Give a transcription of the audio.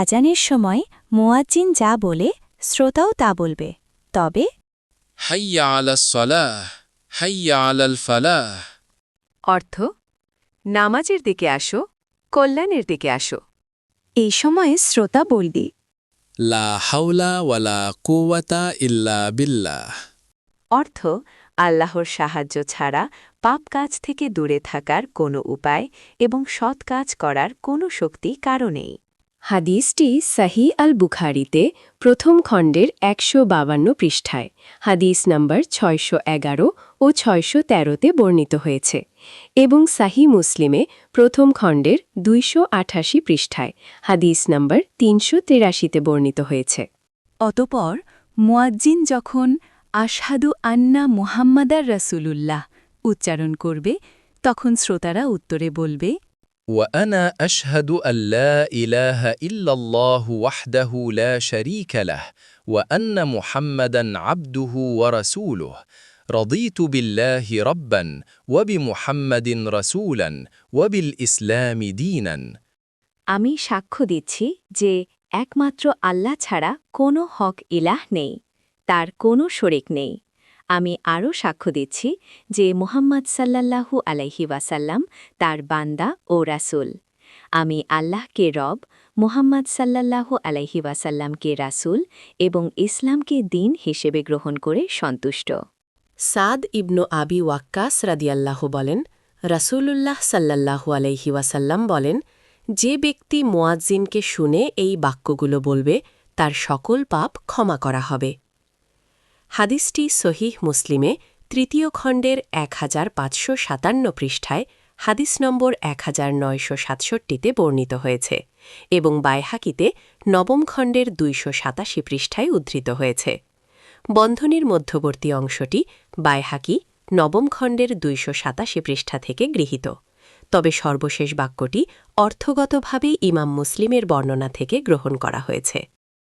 আজানের সময় মোয়াজ্জিন যা বলে শ্রোতাও তা বলবে। তবে হাইয়া হাইয়া অর্থ নামাজের দিকে আসো কল্যাণের দিকে আসো। এই সময়ে শ্রোতা বলবি। লা ইল্লা অর্থ আল্লাহর সাহায্য ছাড়া পাপ কাজ থেকে দূরে থাকার কোনো উপায় এবং সৎ কাজ করার কোনো শক্তি কারণেই হাদিসটি সাহি আল বুখারিতে প্রথম খণ্ডের একশো বাবান্ন পৃষ্ঠায়। হাদিস নম্বর ছয়শো এগারো ও ছয়শো তেরোতে বর্ণিত হয়েছে এবং সাহি মুসলিমে প্রথম খণ্ডের দুইশো আঠাশি পৃষ্ঠায়। হাদিস নম্বর তিনশো তেরাশিতে বর্ণিত হয়েছে। অতপর মুয়াজ্জিন যখন আশহাদু আন্না মুহাম্মাদার রাসূলুল্লাহ উচ্চারণ করবে, তখন শ্রোতারা উত্তরে বলবে وأنا أشهد أن لا إله إلا الله وحده لا شريك له وأن محمدًا عبده ورسوله. رضيت بالله ربًا وبمحمد رسولًا وبالإسلام دينًا. আমি সাক্ষ্য দিচ্ছি যে একমাত্র আল্লাহ ছাড়া কোনো হক ইলাহ নেই তার কোনো শরিক নেই। আমি আরও সাক্ষ্য দিচ্ছি যে মুহাম্মদ সাল্লাল্লাহু আলাইহি ওয়াসাল্লাম তার বান্দা ও রাসূল। আমি আল্লাহকে রব, মুহাম্মদ সাল্লাল্লাহু আলাইহি ওয়াসাল্লামকে রাসূল এবং ইসলামকে দিন হিসেবে গ্রহণ করে সন্তুষ্ট। সাদ ইবনু আবি ওয়াক্কাস রাদিয়াল্লাহ বলেন, রাসূলুল্লাহ সাল্লাল্লাহু আলাইহি ওয়াসাল্লাম বলেন, যে ব্যক্তি মোয়াজ্জিনকে শুনে এই বাক্যগুলো বলবে, তার সকল পাপ ক্ষমা করা হবে। হাদিসটি সহিহ মুসলিমে তৃতীয় খণ্ডের এক পাঁচশো সাতান্ন পৃষ্ঠায় হাদিস নম্বর এক হাজার নয়শো সাতষট্টিতে বর্ণিত হয়েছে এবং বাইহাকিতে নবম খণ্ডের দুইশো সাতাশি পৃষ্ঠায় উদ্ধৃত হয়েছে। বন্ধনীর মধ্যবর্তী অংশটি বাইহাকি নবম খণ্ডের দুইশো সাতাশি পৃষ্ঠা থেকে গৃহীত। তবে সর্বশেষ বাক্যটি অর্থগতভাবে ইমাম মুসলিমের বর্ণনা থেকে গ্রহণ করা হয়েছে।